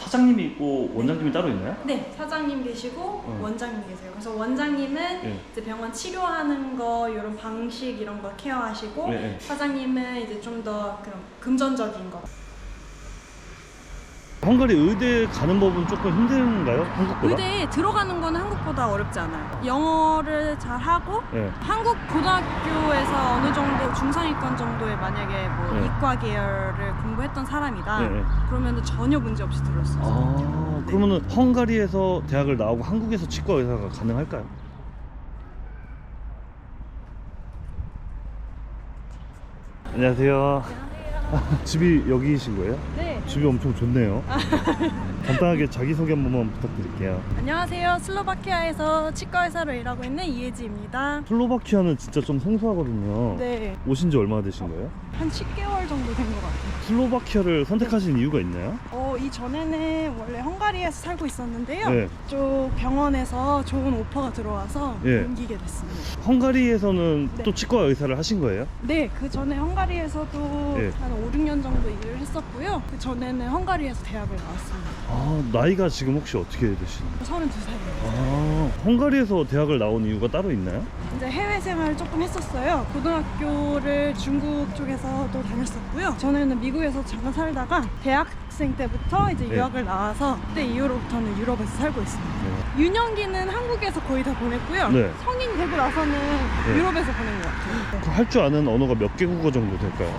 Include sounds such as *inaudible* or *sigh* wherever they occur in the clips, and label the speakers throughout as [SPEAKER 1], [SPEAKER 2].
[SPEAKER 1] 사장님이 있고 원장님이 따로 있나요?
[SPEAKER 2] 네, 사장님 계시고
[SPEAKER 1] 어.
[SPEAKER 2] 원장님 계세요. 그래서 원장님은
[SPEAKER 1] 네.
[SPEAKER 2] 이제 병원 치료하는 거 이런 방식 이런 거 케어하시고
[SPEAKER 1] 네, 네.
[SPEAKER 2] 사장님은 이제 좀 더 그런 금전적인 거.
[SPEAKER 1] 헝가리 의대 가는 법은 조금 힘든가요? 한국보다?
[SPEAKER 2] 의대에 들어가는 거는 한국보다 어렵지 않아요. 영어를 잘 하고
[SPEAKER 1] 네.
[SPEAKER 2] 한국 고등학교에서 어느 정도 중 상위권 정도의 만약에 뭐
[SPEAKER 1] 네.
[SPEAKER 2] 이과 계열을 공부했던 사람이다.
[SPEAKER 1] 네, 네.
[SPEAKER 2] 그러면 전혀 문제 없이 있어요.
[SPEAKER 1] 아, 그러면은 헝가리에서 대학을 나오고 한국에서 치과 의사가 가능할까요? 안녕하세요. *laughs* 집이 여기이신 거예요?
[SPEAKER 2] 네.
[SPEAKER 1] 집이 엄청 좋네요. *laughs* 간단하게 자기소개 한 번만 부탁드릴게요.
[SPEAKER 2] 안녕하세요. 슬로바키아에서 치과 의사로 일하고 있는 이혜지입니다.
[SPEAKER 1] 슬로바키아는 진짜 좀 생소하거든요.
[SPEAKER 2] 네.
[SPEAKER 1] 오신 지 얼마나 되신 거예요?
[SPEAKER 2] 한 10개월 정도 된 것 같아요.
[SPEAKER 1] 슬로바키아를 선택하신 이유가 있나요?
[SPEAKER 2] 어, 이전에는 원래 헝가리에서 살고 있었는데요.
[SPEAKER 1] 네.
[SPEAKER 2] 쪽 병원에서 좋은 오퍼가 들어와서
[SPEAKER 1] 예.
[SPEAKER 2] 옮기게 됐습니다.
[SPEAKER 1] 헝가리에서는
[SPEAKER 2] 네.
[SPEAKER 1] 또 치과 의사를 하신 거예요?
[SPEAKER 2] 네, 그 전에 헝가리에서도
[SPEAKER 1] 예.
[SPEAKER 2] 한 5, 6년 정도 일을 했었고요. 그 전에는 헝가리에서 대학을 나왔습니다.
[SPEAKER 1] 아, 나이가 지금 혹시 어떻게 되시나요?
[SPEAKER 2] 32살이에요.
[SPEAKER 1] 아, 헝가리에서 대학을 나온 이유가 따로 있나요?
[SPEAKER 2] 이제 해외 생활을 조금 했었어요. 고등학교를 중국 쪽에서도 다녔었고요. 전에는 미국에서 잠깐 살다가 대학생 때부터 이제
[SPEAKER 1] 네.
[SPEAKER 2] 유학을 나와서 그때 이후로부터는 유럽에서 살고 있습니다.
[SPEAKER 1] 네.
[SPEAKER 2] 유년기는 한국에서 거의 다 보냈고요.
[SPEAKER 1] 네.
[SPEAKER 2] 성인 되고 나서는 유럽에서 보낸 것 같아요. 네.
[SPEAKER 1] 할 줄 아는 언어가 몇 개 국어 정도 될까요?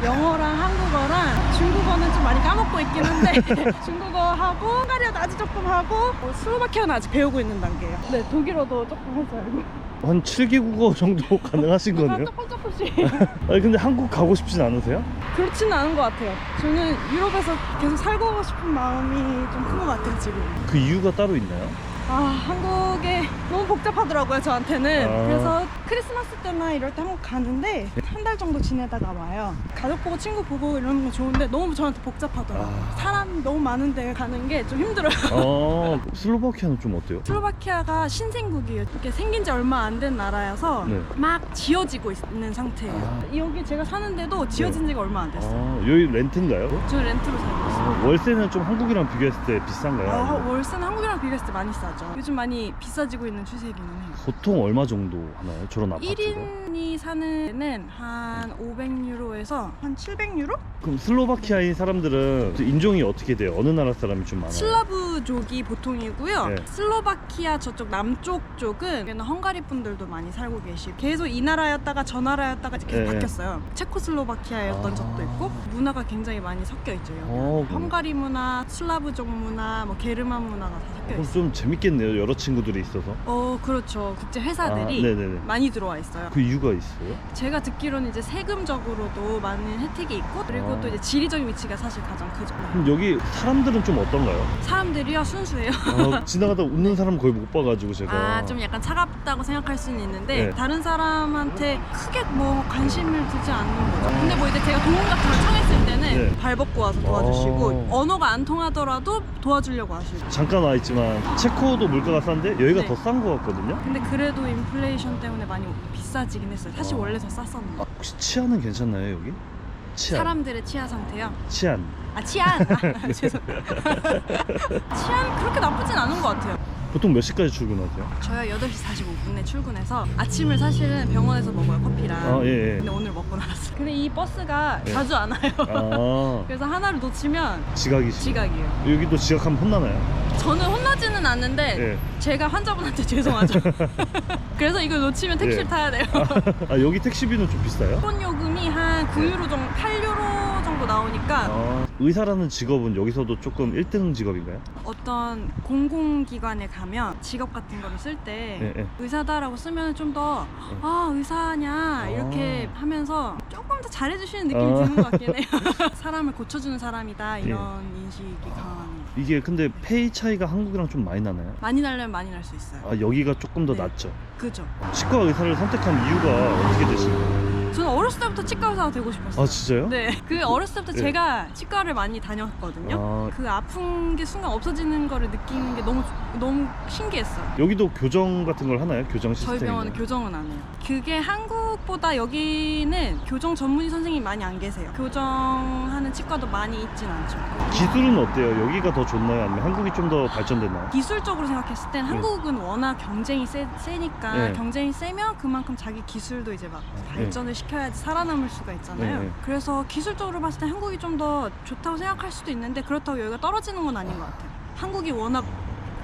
[SPEAKER 2] 아, 영어랑 한국어랑 중국어는 좀 많이 까먹고 있긴 한데 *laughs* *laughs* 중국어하고 헝가리어도 아직 조금 하고 뭐 슬로바키아는 아직 배우고 있는 단계예요. 네, 독일어도 조금 할 줄 알고.
[SPEAKER 1] 한 7개 국어 정도 *laughs* 가능하신
[SPEAKER 2] 아,
[SPEAKER 1] 거네요?
[SPEAKER 2] 조금 조금씩.
[SPEAKER 1] 아니 근데 한국 가고 싶진 않으세요?
[SPEAKER 2] 그렇지는 않은 것 같아요. 저는 유럽에서 계속 살고 싶은 마음이 좀 큰 것 같아요, 지금.
[SPEAKER 1] 그 이유가 따로 있나요?
[SPEAKER 2] 아, 한국에 너무 복잡하더라고요, 저한테는.
[SPEAKER 1] 아.
[SPEAKER 2] 그래서 크리스마스 때나 이럴 때 한국 가는데 한 달 정도 지내다가 와요. 가족 보고 친구 보고 이러는 거 좋은데 너무 저한테 복잡하더라고요.
[SPEAKER 1] 아.
[SPEAKER 2] 사람 너무 많은데 가는 게 좀 힘들어요.
[SPEAKER 1] 아 슬로바키아는 좀 어때요?
[SPEAKER 2] 슬로바키아가 신생국이에요. 이렇게 생긴 지 얼마 안 된 나라여서
[SPEAKER 1] 네.
[SPEAKER 2] 막 지어지고 있는 상태예요.
[SPEAKER 1] 아.
[SPEAKER 2] 여기 제가 사는데도 지어진 지가 얼마 안 됐어요.
[SPEAKER 1] 아 여기 렌트인가요?
[SPEAKER 2] 저는 렌트로 살고 있어요.
[SPEAKER 1] 아, 월세는 좀 한국이랑 비교했을 때 비싼가요?
[SPEAKER 2] 아, 월세는 한국이랑 비교했을 때 많이 싸죠. 요즘 많이 비싸지고 있는 추세이기는 해요.
[SPEAKER 1] 보통 얼마 정도 하나요? 저런 아파트가?
[SPEAKER 2] 1인이 사는 데는 한 500유로에서 한 700유로?
[SPEAKER 1] 그럼 슬로바키아인 사람들은 인종이 어떻게 돼요? 어느 나라 사람이 좀 많아요?
[SPEAKER 2] 슬라브족이 보통이고요.
[SPEAKER 1] 네.
[SPEAKER 2] 슬로바키아 저쪽 남쪽 쪽은 헝가리 분들도 많이 살고 계시고 계속 이 나라였다가 저 나라였다가 계속
[SPEAKER 1] 네.
[SPEAKER 2] 바뀌었어요. 체코슬로바키아였던
[SPEAKER 1] 아.
[SPEAKER 2] 적도 있고 문화가 굉장히 많이 섞여 있죠. 여기.
[SPEAKER 1] 어,
[SPEAKER 2] 헝가리 문화, 슬라브족 문화, 뭐 게르만 문화가 다 섞여 있어요.
[SPEAKER 1] 좀 재밌 겠네요 여러 친구들이 있어서
[SPEAKER 2] 어, 그렇죠. 국제 회사들이
[SPEAKER 1] 아, 네네네.
[SPEAKER 2] 많이 들어와 있어요.
[SPEAKER 1] 그 이유가 있어요?
[SPEAKER 2] 제가 듣기로는 이제 세금적으로도 많은 혜택이 있고 그리고
[SPEAKER 1] 아.
[SPEAKER 2] 또 이제 지리적인 위치가 사실 가장 크죠.
[SPEAKER 1] 그럼 여기 사람들은 좀 어떤가요?
[SPEAKER 2] 사람들이요 순수해요.
[SPEAKER 1] 아, *laughs* 지나가다 웃는 사람 거의 못 봐가지고 제가
[SPEAKER 2] 아 좀 약간 차갑다고 생각할 수는 있는데
[SPEAKER 1] 네.
[SPEAKER 2] 다른 사람한테 크게 뭐 관심을 두지 않는 거죠. 근데 뭐 이제 제가 도움 같은 걸 청했을 때는
[SPEAKER 1] 네.
[SPEAKER 2] 발 벗고 와서 도와주시고
[SPEAKER 1] 아.
[SPEAKER 2] 언어가 안 통하더라도 도와주려고 하시고.
[SPEAKER 1] 잠깐 와 있지만 체코 도 물가가 싼데 여기가
[SPEAKER 2] 네.
[SPEAKER 1] 더싼것 같거든요.
[SPEAKER 2] 근데 그래도 인플레이션 때문에 많이 비싸지긴 했어요. 사실
[SPEAKER 1] 아.
[SPEAKER 2] 원래 더 쌌었는데.
[SPEAKER 1] 아, 혹시 치안은 괜찮나요 여기? 치안.
[SPEAKER 2] 사람들의 치아 상태요.
[SPEAKER 1] 치안.
[SPEAKER 2] 아 치안. *laughs* 아, *laughs* 죄송. *laughs* 치안 그렇게 나쁘진 않은 것 같아요.
[SPEAKER 1] 보통 몇 시까지 출근하세요?
[SPEAKER 2] 저요 8시 45분에 출근해서 아침을 사실은 병원에서 먹어요 커피랑.
[SPEAKER 1] 아 예. 예.
[SPEAKER 2] 근데 오늘 먹고 나왔어요. 근데 이 버스가
[SPEAKER 1] 네.
[SPEAKER 2] 자주 안 와요.
[SPEAKER 1] 아
[SPEAKER 2] 그래서 하나를 놓치면
[SPEAKER 1] 지각이시.
[SPEAKER 2] 지각이에요.
[SPEAKER 1] 여기도 지각하면 혼나나요?
[SPEAKER 2] 저는 혼나지는 않는데
[SPEAKER 1] 예.
[SPEAKER 2] 제가 환자분한테 죄송하죠. *laughs* 그래서 이걸 놓치면 택시를
[SPEAKER 1] 예.
[SPEAKER 2] 타야 돼요.
[SPEAKER 1] 아 여기 택시비는 좀 비싸요?
[SPEAKER 2] 기본 요금이 한 9유로 정도, 8유로 정도 나오니까
[SPEAKER 1] 아, 의사라는 직업은 여기서도 조금 1등 직업인가요?
[SPEAKER 2] 어떤 공공기관에 가면 직업 같은 거를 쓸때
[SPEAKER 1] 예, 예.
[SPEAKER 2] 의사다라고 쓰면 좀 더 아 의사냐 이렇게
[SPEAKER 1] 아.
[SPEAKER 2] 하면서 조금 더 잘해주시는 느낌이
[SPEAKER 1] 아.
[SPEAKER 2] 드는 것 같긴 해요. *laughs* *laughs* 사람을 고쳐주는 사람이다 이런
[SPEAKER 1] 예.
[SPEAKER 2] 인식이 강한.
[SPEAKER 1] 이게 근데 페이 차이가 한국이랑 좀 많이 나나요?
[SPEAKER 2] 많이 날려면 많이 날 수 있어요.
[SPEAKER 1] 아 여기가 조금 더
[SPEAKER 2] 네.
[SPEAKER 1] 낫죠.
[SPEAKER 2] 그죠.
[SPEAKER 1] 치과 의사를 선택한 이유가 어떻게 되신 거예요?
[SPEAKER 2] 저는 어렸을 때부터 치과 의사가 되고 싶었어요.
[SPEAKER 1] 아 진짜요?
[SPEAKER 2] 네. 그 어렸을 때부터
[SPEAKER 1] 네.
[SPEAKER 2] 제가 치과를 많이 다녔거든요.
[SPEAKER 1] 아,
[SPEAKER 2] 그 아픈 게 순간 없어지는 거를 느끼는 게 너무 너무 신기했어요.
[SPEAKER 1] 여기도 교정 같은 걸 하나요? 교정 시스템.
[SPEAKER 2] 저희 병원은 교정은 안 해요. 그게 한국보다 여기는 교정 전문의 선생님이 많이 안 계세요. 교정하는 치과도 많이 있진 않죠.
[SPEAKER 1] 기술은 어때요? 여기가 더 좋나요? 아니면 한국이 좀 더 발전됐나요?
[SPEAKER 2] 기술적으로 생각했을 땐 한국은 워낙 경쟁이 세, 세니까
[SPEAKER 1] 네.
[SPEAKER 2] 경쟁이 세면 그만큼 자기 기술도 이제 막 발전을 시켜야지 살아남을 수가 있잖아요.
[SPEAKER 1] 네, 네.
[SPEAKER 2] 그래서 기술적으로 봤을 때 한국이 좀 더 좋다고 생각할 수도 있는데 그렇다고 여기가 떨어지는 건 아닌 것 같아요. 한국이 워낙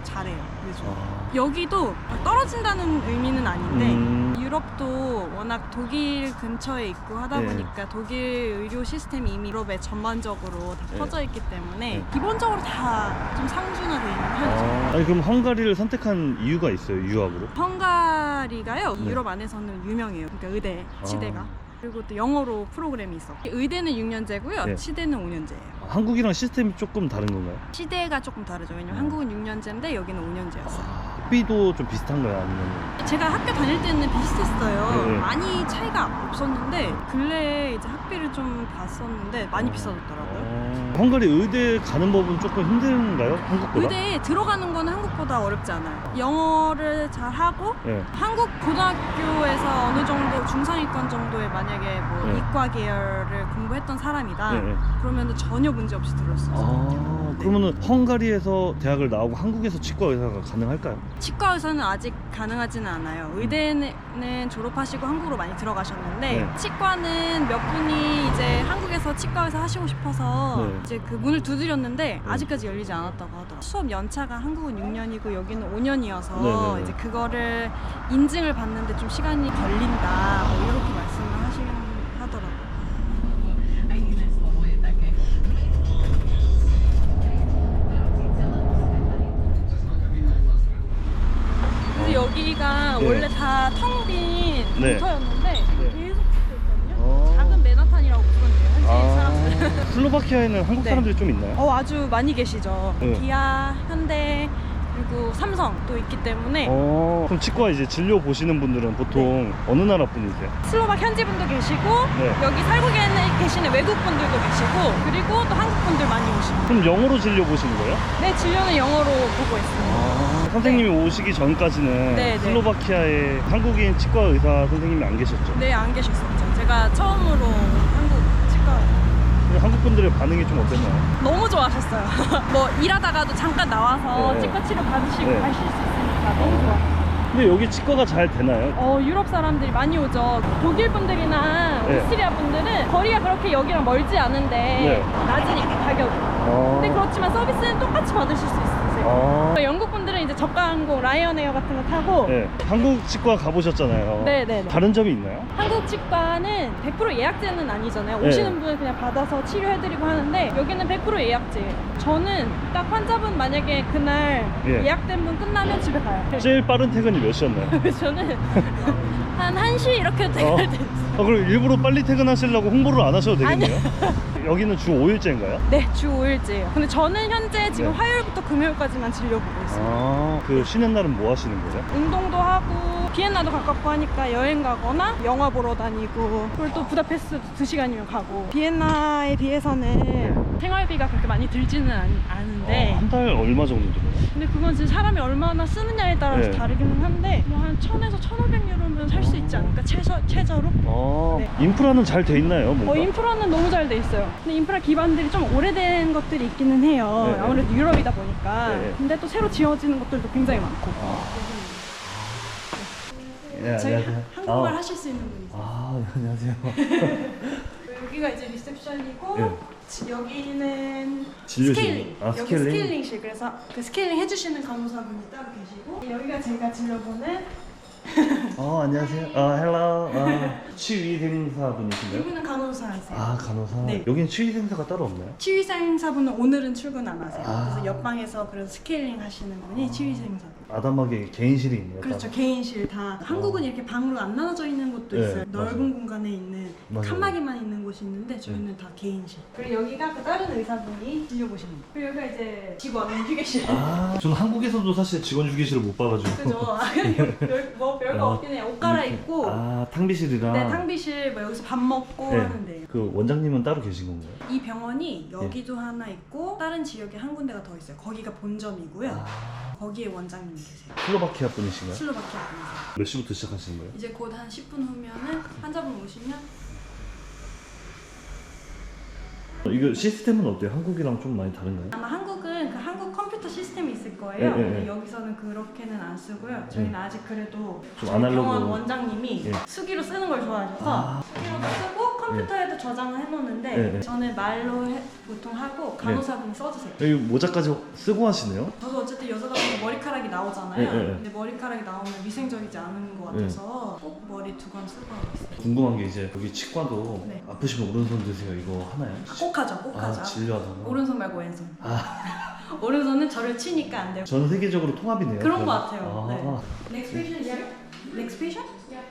[SPEAKER 2] 잘해요. 요즘.
[SPEAKER 1] 아,
[SPEAKER 2] 여기도 떨어진다는 의미는 아닌데
[SPEAKER 1] 음.
[SPEAKER 2] 유럽도 워낙 독일 근처에 있고 하다
[SPEAKER 1] 네.
[SPEAKER 2] 보니까 독일 의료 시스템이 이미 유럽에 전반적으로 다
[SPEAKER 1] 네.
[SPEAKER 2] 퍼져 있기 때문에
[SPEAKER 1] 네.
[SPEAKER 2] 기본적으로 다 좀 상준화되어 있는 편이죠.
[SPEAKER 1] 아, 아니 그럼 헝가리를 선택한 이유가 있어요? 유학으로?
[SPEAKER 2] 헝가 리가요
[SPEAKER 1] 네.
[SPEAKER 2] 유럽 안에서는 유명해요. 그러니까 의대 치대가.
[SPEAKER 1] 아.
[SPEAKER 2] 그리고 또 영어로 프로그램이 있어. 의대는 6년제고요.
[SPEAKER 1] 네.
[SPEAKER 2] 치대는 5년제예요.
[SPEAKER 1] 아, 한국이랑 시스템이 조금 다른 건가요?
[SPEAKER 2] 치대가 조금 다르죠. 왜냐면
[SPEAKER 1] 음.
[SPEAKER 2] 한국은 6년제인데 여기는 5년제였어요.
[SPEAKER 1] 학비도 좀 비슷한가요? 아니면
[SPEAKER 2] 제가 학교 다닐 때는 비슷했어요.
[SPEAKER 1] 네.
[SPEAKER 2] 많이 차이가 없었는데 근래에 이제 학비를 좀 봤었는데 많이 비싸졌더라고요.
[SPEAKER 1] 어, 헝가리 의대 가는 법은 조금 힘든가요? 한국보다?
[SPEAKER 2] 의대에 들어가는 거는 한국보다 어렵지 않아요. 영어를 잘 하고
[SPEAKER 1] 네.
[SPEAKER 2] 한국 고등학교에서 어느 정도 중상위권 정도의 만약에 뭐
[SPEAKER 1] 네.
[SPEAKER 2] 이과 계열을 공부했던 사람이다.
[SPEAKER 1] 네, 네.
[SPEAKER 2] 그러면 전혀 문제 없이 들었어요.
[SPEAKER 1] 아, 그러면은 헝가리에서 대학을 나오고 한국에서 치과 의사가 가능할까요?
[SPEAKER 2] 치과 의사는 아직 가능하지는 않아요. 의대는 졸업하시고 한국으로 많이 들어가셨는데
[SPEAKER 1] 네.
[SPEAKER 2] 치과는 몇 분이 이제 한국에서 치과 의사 하시고 싶어서
[SPEAKER 1] 네.
[SPEAKER 2] 이제 그 문을 두드렸는데
[SPEAKER 1] 네.
[SPEAKER 2] 아직까지 열리지 않았다고 하더라고요. 수업 연차가 한국은 6년이고 여기는 5년이어서
[SPEAKER 1] 네, 네, 네.
[SPEAKER 2] 이제 그거를 인증을 받는데 좀 시간이 걸린다 뭐 이렇게 말씀을 여기가
[SPEAKER 1] 네.
[SPEAKER 2] 원래 다 텅빈
[SPEAKER 1] 네.
[SPEAKER 2] 공터였는데
[SPEAKER 1] 네.
[SPEAKER 2] 계속 붙어 있거든요.
[SPEAKER 1] 어.
[SPEAKER 2] 작은 맨하탄이라고 부르는데요, 현지 사람들.
[SPEAKER 1] 아, *laughs* 슬로바키아에는 한국
[SPEAKER 2] 네.
[SPEAKER 1] 사람들이 좀 있나요?
[SPEAKER 2] 어 아주 많이 계시죠.
[SPEAKER 1] 네.
[SPEAKER 2] 기아, 현대 그리고 삼성 또 있기 때문에
[SPEAKER 1] 어, 그럼 치과 이제 진료 보시는 분들은 보통 어느 나라 분이세요?
[SPEAKER 2] 슬로박 현지 분도 계시고
[SPEAKER 1] 네.
[SPEAKER 2] 여기 살고 계시는 외국 분들도 계시고 그리고 또 한국 분들 많이 오시고.
[SPEAKER 1] 그럼 영어로 진료 보시는 거예요?
[SPEAKER 2] 네 진료는 영어로 보고 있습니다.
[SPEAKER 1] 아, 선생님이 오시기 전까지는
[SPEAKER 2] 네, 네.
[SPEAKER 1] 슬로바키아에 한국인 치과 의사 선생님이 안 계셨죠?
[SPEAKER 2] 네 안 계셨었죠. 제가 처음으로 한국 치과
[SPEAKER 1] 근데 한국 분들의 반응이 좀 어땠나요?
[SPEAKER 2] 너무 좋아하셨어요. *laughs* 뭐 일하다가도 잠깐 나와서
[SPEAKER 1] 네.
[SPEAKER 2] 치과 치료 받으시고
[SPEAKER 1] 네.
[SPEAKER 2] 가실 수 있으니까 너무 좋아요.
[SPEAKER 1] 근데 여기 치과가 잘 되나요?
[SPEAKER 2] 어 유럽 사람들이 많이 오죠. 독일 분들이나
[SPEAKER 1] 네.
[SPEAKER 2] 오스트리아 분들은 거리가 그렇게 여기랑 멀지 않은데
[SPEAKER 1] 네.
[SPEAKER 2] 낮으니까 가격이.
[SPEAKER 1] 아,
[SPEAKER 2] 근데 그렇지만 서비스는 똑같이 받으실 수 있으세요.
[SPEAKER 1] 아,
[SPEAKER 2] 이제 저가 항공 라이언에어 같은 거 타고
[SPEAKER 1] 네. 한국 치과 가보셨잖아요.
[SPEAKER 2] 네, 네, 네.
[SPEAKER 1] 다른 점이 있나요?
[SPEAKER 2] 한국 치과는 100% 예약제는 아니잖아요.
[SPEAKER 1] 네.
[SPEAKER 2] 오시는 분은 그냥 받아서 치료해드리고 하는데 여기는 100% 예약제예요. 저는 딱 환자분 만약에 그날
[SPEAKER 1] 예.
[SPEAKER 2] 예약된 분 끝나면 집에 가요. *laughs*
[SPEAKER 1] 제일 빠른 퇴근이 몇 시였나요? *laughs*
[SPEAKER 2] 저는 한 1시 이렇게
[SPEAKER 1] 어.
[SPEAKER 2] 퇴근할 때
[SPEAKER 1] 아, 그럼 일부러 빨리 퇴근하시려고 홍보를 안 하셔도 되겠네요? 여기는 주 5일째인가요?
[SPEAKER 2] 네, 주 5일째예요. 근데 저는 현재 지금
[SPEAKER 1] 네.
[SPEAKER 2] 화요일부터 금요일까지만 진료 보고 있어요.
[SPEAKER 1] 아, 그 쉬는 날은 뭐 하시는 거예요?
[SPEAKER 2] 운동도 하고 비엔나도 가깝고 하니까 여행 가거나 영화 보러 다니고 그리고 또 부다페스트 2시간이면 가고 비엔나에 비해서는 생활비가 그렇게 많이 들지는 않, 않은데
[SPEAKER 1] 아, 한달 얼마 정도 들어요?
[SPEAKER 2] 근데 그건 진짜 사람이 얼마나 쓰느냐에 따라서
[SPEAKER 1] 네.
[SPEAKER 2] 다르기는 한데 뭐 한 1000에서 1500유로면 살 수 있지 않을까 최저, 최저로?
[SPEAKER 1] 아,
[SPEAKER 2] 네.
[SPEAKER 1] 인프라는 잘 돼 있나요? 뭔가?
[SPEAKER 2] 어, 인프라는 너무 잘 돼 있어요. 근데 인프라 기반들이 좀 오래된 것들이 있기는 해요.
[SPEAKER 1] 네.
[SPEAKER 2] 아무래도 유럽이다 보니까.
[SPEAKER 1] 네.
[SPEAKER 2] 근데 또 새로 지어지는 것들도 굉장히 많고.
[SPEAKER 1] 예,
[SPEAKER 2] 저희
[SPEAKER 1] 안녕하세요.
[SPEAKER 2] 한국말
[SPEAKER 1] 아.
[SPEAKER 2] 하실 수 있는 분이세요.
[SPEAKER 1] 아, 안녕하세요. *laughs*
[SPEAKER 2] 여기가 이제 리셉션이고
[SPEAKER 1] 네.
[SPEAKER 2] 지- 여기는
[SPEAKER 1] 진료실.
[SPEAKER 2] 스케일링.
[SPEAKER 1] 아,
[SPEAKER 2] 여기
[SPEAKER 1] 스케일링?
[SPEAKER 2] 스케일링실. 그래서 그 스케일링 해주시는 간호사분이 따로 계시고 여기가 제가 진료보는
[SPEAKER 1] 어, 안녕하세요. 아, 헬로. 아, 치위생사분이신가요?
[SPEAKER 2] 이분은 간호사이세요.
[SPEAKER 1] 아, 간호사.
[SPEAKER 2] 네.
[SPEAKER 1] 여긴 치위생사가 따로 없나요?
[SPEAKER 2] 치위생사분은 오늘은 출근 안 하세요.
[SPEAKER 1] 아.
[SPEAKER 2] 그래서 옆방에서 그래서 스케일링 하시는 분이 치위생사.
[SPEAKER 1] 아담하게 개인실이 있네요.
[SPEAKER 2] 그렇죠.
[SPEAKER 1] 따로.
[SPEAKER 2] 개인실 다. 한국은 이렇게 방으로 안 나눠져 있는 곳도
[SPEAKER 1] 네,
[SPEAKER 2] 있어요.
[SPEAKER 1] 맞아요.
[SPEAKER 2] 넓은 공간에 있는
[SPEAKER 1] 맞아요.
[SPEAKER 2] 칸막이만 있는 곳이 있는데 저희는 다 개인실. 그리고 여기가 그 다른 의사분이 진료보시는 거. 그리고 여기가 이제 직원 휴게실.
[SPEAKER 1] 아, 저는 한국에서도 사실 직원 휴게실을 못 봐가지고.
[SPEAKER 2] 그죠? 아, *laughs* 별, 뭐 별거
[SPEAKER 1] 아,
[SPEAKER 2] 없긴 해요. 옷 갈아입고
[SPEAKER 1] 아, 탕비실이랑.
[SPEAKER 2] 네, 탕비실 뭐 여기서 밥 먹고
[SPEAKER 1] 네.
[SPEAKER 2] 하는데요.
[SPEAKER 1] 그 원장님은 따로 계신 건가요?
[SPEAKER 2] 이 병원이 여기도 하나 있고 다른 지역에 한 군데가 더 있어요. 거기가 본점이고요.
[SPEAKER 1] 아,
[SPEAKER 2] 거기에 원장님이 계세요.
[SPEAKER 1] 슬로바키아 분이신가요?
[SPEAKER 2] 슬로바키아 분이세요.
[SPEAKER 1] 몇 시부터 시작하시는 거예요?
[SPEAKER 2] 이제 곧 한 10분 후면은 환자분 오시면
[SPEAKER 1] 이거 시스템은 어때요? 한국이랑 좀 많이 다른가요?
[SPEAKER 2] 아마 한국은 그 한국 컴퓨터 시스템이 있을 거예요.
[SPEAKER 1] 네, 네,
[SPEAKER 2] 근데
[SPEAKER 1] 네.
[SPEAKER 2] 여기서는 그렇게는 안 쓰고요. 저희는
[SPEAKER 1] 네.
[SPEAKER 2] 아직 그래도
[SPEAKER 1] 좀
[SPEAKER 2] 저희
[SPEAKER 1] 아날로그.
[SPEAKER 2] 병원 원장님이
[SPEAKER 1] 네.
[SPEAKER 2] 수기로 쓰는 걸 좋아하셔서
[SPEAKER 1] 아.
[SPEAKER 2] 수기로도 쓰고 컴퓨터에도 저장을 해놓는데
[SPEAKER 1] 네, 네.
[SPEAKER 2] 저는 말로 해- 보통 하고 간호사분이 써주세요.
[SPEAKER 1] 여기 모자까지 쓰고 하시네요?
[SPEAKER 2] 저도 나오잖아요.
[SPEAKER 1] 네, 네, 네.
[SPEAKER 2] 근데 머리카락이 나오면 위생적이지 않은 것 같아서 꼭 머리 두건 쓰고 하고 있어요.
[SPEAKER 1] 궁금한 게 이제 여기 치과도
[SPEAKER 2] 네.
[SPEAKER 1] 아프시면 오른손 드세요 이거 하나요?
[SPEAKER 2] 아, 꼭 하죠, 꼭
[SPEAKER 1] 아
[SPEAKER 2] 하죠.
[SPEAKER 1] 진료하다가
[SPEAKER 2] 오른손 말고 왼손.
[SPEAKER 1] 아 *laughs*
[SPEAKER 2] 오른손은 저를 치니까 안 돼요.
[SPEAKER 1] 전 세계적으로 통합이네요
[SPEAKER 2] 그런. 것 같아요.
[SPEAKER 1] 아,
[SPEAKER 2] 네. Next patient here. Next patient? Yeah.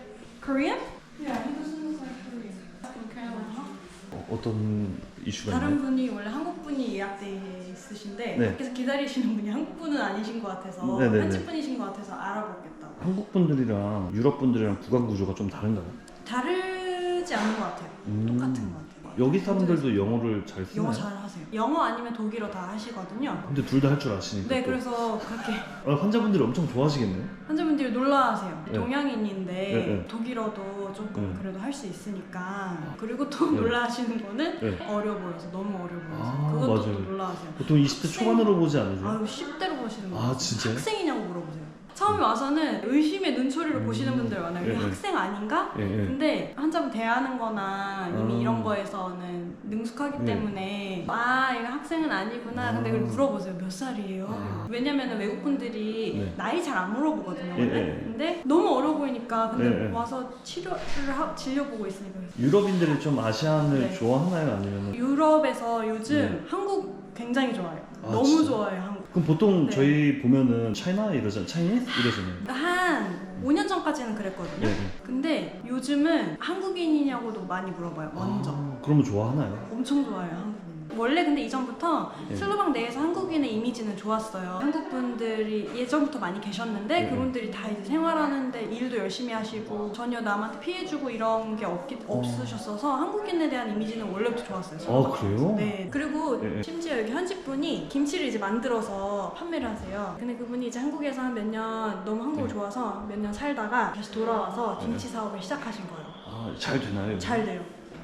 [SPEAKER 2] Korean? Yeah, he doesn't look like Korean. From Carolina.
[SPEAKER 1] 어, 어떤 이슈가
[SPEAKER 2] 다른
[SPEAKER 1] 있나요?
[SPEAKER 2] 분이 원래 한국 분이 예약돼 있으신데
[SPEAKER 1] 네.
[SPEAKER 2] 밖에서 기다리시는 분이 한국 분은 아니신 것 같아서
[SPEAKER 1] 네 네 네.
[SPEAKER 2] 현지 분이신 것 같아서 알아보겠다고.
[SPEAKER 1] 한국 분들이랑 유럽 분들이랑 구강 구조가 좀 다른가요?
[SPEAKER 2] 다르지 않은 것 같아요.
[SPEAKER 1] 음.
[SPEAKER 2] 똑같은 것 같아요.
[SPEAKER 1] 여기 사람들도 영어를 잘 쓰나요?
[SPEAKER 2] 영어 잘 하세요. 영어 아니면 독일어 다 하시거든요.
[SPEAKER 1] 근데 둘 다 할 줄 아시니까
[SPEAKER 2] 네,
[SPEAKER 1] 또.
[SPEAKER 2] 그래서 그렇게
[SPEAKER 1] 아, 환자분들이 엄청 좋아하시겠네요
[SPEAKER 2] 환자분들이 놀라하세요.
[SPEAKER 1] 네.
[SPEAKER 2] 동양인인데
[SPEAKER 1] 네, 네.
[SPEAKER 2] 독일어도 조금
[SPEAKER 1] 네.
[SPEAKER 2] 그래도 할 수 있으니까 그리고 또
[SPEAKER 1] 네.
[SPEAKER 2] 놀라하시는 거는
[SPEAKER 1] 네.
[SPEAKER 2] 어려 보여서 너무 어려 보여서
[SPEAKER 1] 아,
[SPEAKER 2] 그것도
[SPEAKER 1] 맞아요.
[SPEAKER 2] 또 놀라하세요.
[SPEAKER 1] 보통 20대 초반으로 보지 않으세요?
[SPEAKER 2] 아유 10대로 보시는 거예요.
[SPEAKER 1] 아, 진짜요?
[SPEAKER 2] 학생이냐고 물어보세요. 처음에 와서는 의심의 눈초리로
[SPEAKER 1] 음.
[SPEAKER 2] 보시는 분들 많아요.
[SPEAKER 1] 네,
[SPEAKER 2] 이게
[SPEAKER 1] 네.
[SPEAKER 2] 학생 아닌가?
[SPEAKER 1] 예, 예.
[SPEAKER 2] 근데 환자분 대하는 거나 이미
[SPEAKER 1] 아.
[SPEAKER 2] 이런 거에서는 능숙하기
[SPEAKER 1] 네.
[SPEAKER 2] 때문에 아 이거 학생은 아니구나 근데
[SPEAKER 1] 아.
[SPEAKER 2] 그걸 물어보세요 몇 살이에요
[SPEAKER 1] 아.
[SPEAKER 2] 왜냐면 외국 분들이
[SPEAKER 1] 네.
[SPEAKER 2] 나이 잘 안 물어보거든요 원래
[SPEAKER 1] 예, 예.
[SPEAKER 2] 근데 너무 어려 보이니까 근데
[SPEAKER 1] 예, 예.
[SPEAKER 2] 와서 치료를 하, 진료 보고 있으니까
[SPEAKER 1] 유럽인들이 좀 아시안을
[SPEAKER 2] 네.
[SPEAKER 1] 좋아하나요? 아니면
[SPEAKER 2] 유럽에서 요즘
[SPEAKER 1] 네.
[SPEAKER 2] 한국 굉장히 좋아요
[SPEAKER 1] 아,
[SPEAKER 2] 너무
[SPEAKER 1] 진짜?
[SPEAKER 2] 좋아요 한국
[SPEAKER 1] 그럼 보통
[SPEAKER 2] 네.
[SPEAKER 1] 저희 보면은 차이나 이러잖아요 차이니스 이러잖아요
[SPEAKER 2] 한 5년 전까지는 그랬거든요
[SPEAKER 1] 네, 네.
[SPEAKER 2] 근데 요즘은 한국인이냐고도 많이 물어봐요 먼저
[SPEAKER 1] 아, 그러면 좋아하나요?
[SPEAKER 2] 엄청 좋아요 한국인. 원래 근데 이전부터
[SPEAKER 1] 네.
[SPEAKER 2] 슬로방 내에서 한국인의 이미지는 좋았어요. 한국 분들이 예전부터 많이 계셨는데
[SPEAKER 1] 네.
[SPEAKER 2] 그분들이 다 이제 생활하는데 일도 열심히 하시고 전혀 남한테 피해주고 이런 게 없기, 없으셨어서 한국인에 대한 이미지는 원래부터 좋았어요. 슬로방.
[SPEAKER 1] 아 그래요?
[SPEAKER 2] 네. 그리고
[SPEAKER 1] 네, 네.
[SPEAKER 2] 심지어 여기 현지 분이 김치를 이제 만들어서 판매를 하세요. 근데 그분이 이제 한국에서 한 몇 년 너무 한국을
[SPEAKER 1] 네.
[SPEAKER 2] 좋아서 몇 년 살다가 다시 돌아와서 김치 사업을 시작하신 거예요.
[SPEAKER 1] 아, 잘 되나요?
[SPEAKER 2] 잘 돼요.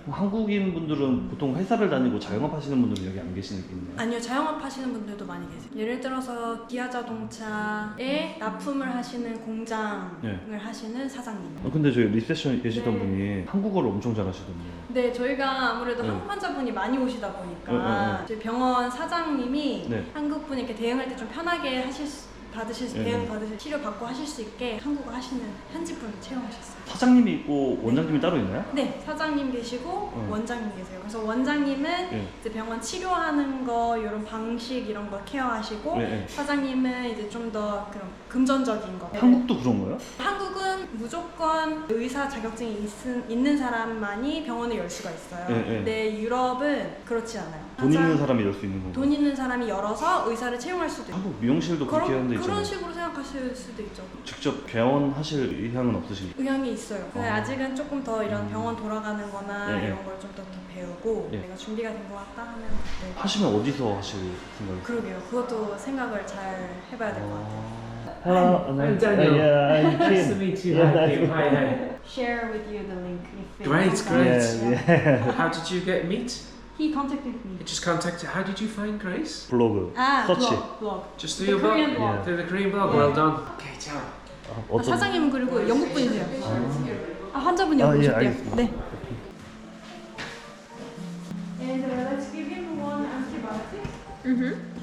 [SPEAKER 1] 한국인 분들은 보통 회사를 다니고 자영업 하시는 분들은 여기 안 계시겠네요.
[SPEAKER 2] 아니요 자영업 하시는 분들도 많이 계세요 예를 들어서 기아 자동차에 납품을 하시는 공장을
[SPEAKER 1] 네.
[SPEAKER 2] 하시는 사장님
[SPEAKER 1] 아, 근데 저희 리셉션에 계시던
[SPEAKER 2] 네.
[SPEAKER 1] 분이 한국어를 엄청 잘하시던데요.
[SPEAKER 2] 네 저희가 아무래도
[SPEAKER 1] 네.
[SPEAKER 2] 한국 환자분이 많이 오시다 보니까
[SPEAKER 1] 네, 네, 네.
[SPEAKER 2] 저희 병원 사장님이
[SPEAKER 1] 네.
[SPEAKER 2] 한국 분 이렇게 대응할 때 좀 편하게 하실 수 받으실 수,
[SPEAKER 1] 네,
[SPEAKER 2] 대응
[SPEAKER 1] 네.
[SPEAKER 2] 받으실 치료 받고 하실 수 있게 한국어 하시는 현지 분 채용하셨어요.
[SPEAKER 1] 사장님이 있고 원장님이 따로 있나요?
[SPEAKER 2] 네, 사장님 계시고
[SPEAKER 1] 어.
[SPEAKER 2] 원장님 계세요. 그래서 원장님은
[SPEAKER 1] 네.
[SPEAKER 2] 이제 병원 치료하는 거 이런 방식 이런 거 케어하시고
[SPEAKER 1] 네, 네.
[SPEAKER 2] 사장님은 이제 좀 더 그런 금전적인 거.
[SPEAKER 1] 한국도 그런 거예요?
[SPEAKER 2] 한국은 무조건 의사 자격증이 있은, 있는 사람만이 병원을 열 수가 있어요.
[SPEAKER 1] 네, 네.
[SPEAKER 2] 근데 유럽은 그렇지 않아요.
[SPEAKER 1] 돈 있는 사람이 열 수 있는 건가요?
[SPEAKER 2] 돈 있는 사람이 열어서 의사를 채용할 수도 있고
[SPEAKER 1] 한국 미용실도 그렇게 하는 데
[SPEAKER 2] 그런, 그런
[SPEAKER 1] 있잖아요.
[SPEAKER 2] 식으로 생각하실 수도 있죠.
[SPEAKER 1] 직접 개원하실 의향은 없으신가요?
[SPEAKER 2] 의향이 있어요. 근데
[SPEAKER 1] 아.
[SPEAKER 2] 아직은 조금 더 이런
[SPEAKER 1] 음.
[SPEAKER 2] 병원 돌아가는 거나
[SPEAKER 1] 네, 네.
[SPEAKER 2] 이런 걸 좀 더 배우고
[SPEAKER 1] 네.
[SPEAKER 2] 내가 준비가 된 것 같다 하면 그때
[SPEAKER 1] 하시면 어디서 하실 생각이세요?
[SPEAKER 2] 그러게요. 그것도 생각을 잘 해봐야 될 것 같아요.
[SPEAKER 1] 아... Hello,
[SPEAKER 3] I'm Daniel.
[SPEAKER 1] Yeah, I'm
[SPEAKER 3] Nice
[SPEAKER 1] Kim.
[SPEAKER 3] to meet you.
[SPEAKER 1] Yeah,
[SPEAKER 3] Hi,
[SPEAKER 1] nice
[SPEAKER 3] Kim.
[SPEAKER 1] to-
[SPEAKER 3] Hi, hi.
[SPEAKER 2] Share with you the link. If
[SPEAKER 3] Great, great.
[SPEAKER 1] Yeah, yeah.
[SPEAKER 3] How did you get meet?
[SPEAKER 2] He contacted me.
[SPEAKER 3] He just contacted. How did you find Grace?
[SPEAKER 2] Blog. Ah, blog, blog.
[SPEAKER 3] Just through The your blog.
[SPEAKER 2] Korean
[SPEAKER 3] blog.
[SPEAKER 2] Yeah.
[SPEAKER 3] Through the Korean blog. Well done. Okay, ciao.
[SPEAKER 1] Oh, 아,
[SPEAKER 2] 아,
[SPEAKER 1] 어떤
[SPEAKER 2] 사장님은 그리고 영국 분이세요. 아, 환자분 여기
[SPEAKER 1] 아, 예,
[SPEAKER 2] 네. And uh, let's give him one antibiotic. Mm-hmm.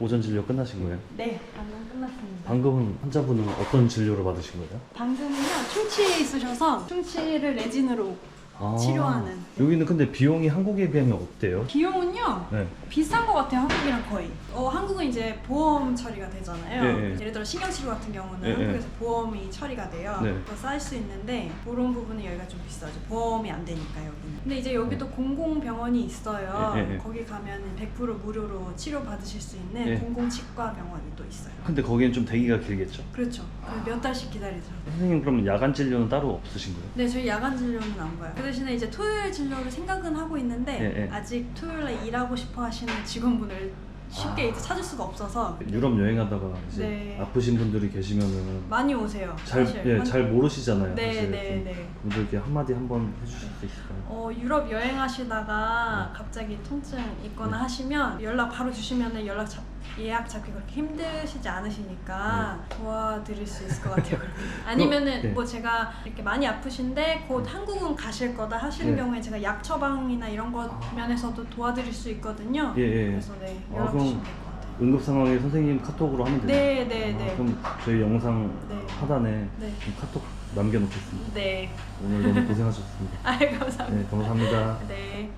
[SPEAKER 1] 오전 진료 끝나신 거예요?
[SPEAKER 2] 네, 방금 끝났습니다.
[SPEAKER 1] 방금은 환자분은 어떤 진료를 받으신 거예요?
[SPEAKER 2] 방금은요 충치에 있으셔서 충치를 레진으로
[SPEAKER 1] 아,
[SPEAKER 2] 치료하는.
[SPEAKER 1] 여기는 근데 비용이 한국에 비하면 어때요?
[SPEAKER 2] 비용은요
[SPEAKER 1] 네.
[SPEAKER 2] 비싼 것 같아요 한국이랑 거의 어, 한국은 이제 보험 처리가 되잖아요
[SPEAKER 1] 예, 예.
[SPEAKER 2] 를 들어 신경치료 같은 경우는
[SPEAKER 1] 예, 예.
[SPEAKER 2] 한국에서 보험이 처리가 돼요
[SPEAKER 1] 네.
[SPEAKER 2] 그거 쌓일 수 있는데 그런 부분은 여기가 좀 비싸죠 보험이 안 되니까 여기는 근데 이제 여기도 공공병원이 있어요
[SPEAKER 1] 예, 예, 예.
[SPEAKER 2] 거기 가면 100% 무료로 치료 받으실 수 있는
[SPEAKER 1] 예.
[SPEAKER 2] 공공치과 병원이 또 있어요
[SPEAKER 1] 근데 거기는 좀 대기가 길겠죠?
[SPEAKER 2] 그렇죠 몇 달씩 기다리죠
[SPEAKER 1] 선생님 그러면 야간 진료는 따로 없으신 거예요?
[SPEAKER 2] 네, 저희 야간 진료는 안 봐요. 그 대신에 이제 토요일 진료를 생각은 하고 있는데
[SPEAKER 1] 예, 예.
[SPEAKER 2] 아직 토요일에 일하고 싶어 하시는 직원분을 쉽게
[SPEAKER 1] 아.
[SPEAKER 2] 이제 찾을 수가 없어서
[SPEAKER 1] 유럽 여행하다가 이제
[SPEAKER 2] 네.
[SPEAKER 1] 아프신 분들이 계시면은
[SPEAKER 2] 많이 오세요.
[SPEAKER 1] 잘,
[SPEAKER 2] 사실.
[SPEAKER 1] 예,
[SPEAKER 2] 한-
[SPEAKER 1] 잘 모르시잖아요.
[SPEAKER 2] 네,
[SPEAKER 1] 사실.
[SPEAKER 2] 네,
[SPEAKER 1] 좀
[SPEAKER 2] 네.
[SPEAKER 1] 분들께 한마디 한번 해주실 수 있을까요?
[SPEAKER 2] 어, 유럽 여행하시다가 갑자기 통증 있거나
[SPEAKER 1] 네.
[SPEAKER 2] 하시면 연락 바로 주시면 연락 잡, 예약 잡기 그렇게 힘드시지 않으시니까 도와드릴 수 있을 것 같아요. *laughs* 아니면은
[SPEAKER 1] 네.
[SPEAKER 2] 뭐 제가 이렇게 많이 아프신데 곧 한국은 가실 거다 하시는
[SPEAKER 1] 네.
[SPEAKER 2] 경우에 제가 약 처방이나 이런 것
[SPEAKER 1] 아.
[SPEAKER 2] 면에서도 도와드릴 수 있거든요.
[SPEAKER 1] 예, 예.
[SPEAKER 2] 그래서 네
[SPEAKER 1] 아,
[SPEAKER 2] 연락
[SPEAKER 1] 그럼
[SPEAKER 2] 주시면 될 것 같아요.
[SPEAKER 1] 응급 상황에 선생님 카톡으로 하면 되나요?
[SPEAKER 2] 네, 네,
[SPEAKER 1] 아,
[SPEAKER 2] 네.
[SPEAKER 1] 그럼 저희 영상
[SPEAKER 2] 네.
[SPEAKER 1] 하단에
[SPEAKER 2] 네.
[SPEAKER 1] 카톡 남겨놓겠습니다.
[SPEAKER 2] 네.
[SPEAKER 1] 오늘 너무 고생하셨습니다. *laughs*
[SPEAKER 2] 아 감사합니다.
[SPEAKER 1] 네, 감사합니다.
[SPEAKER 2] 네.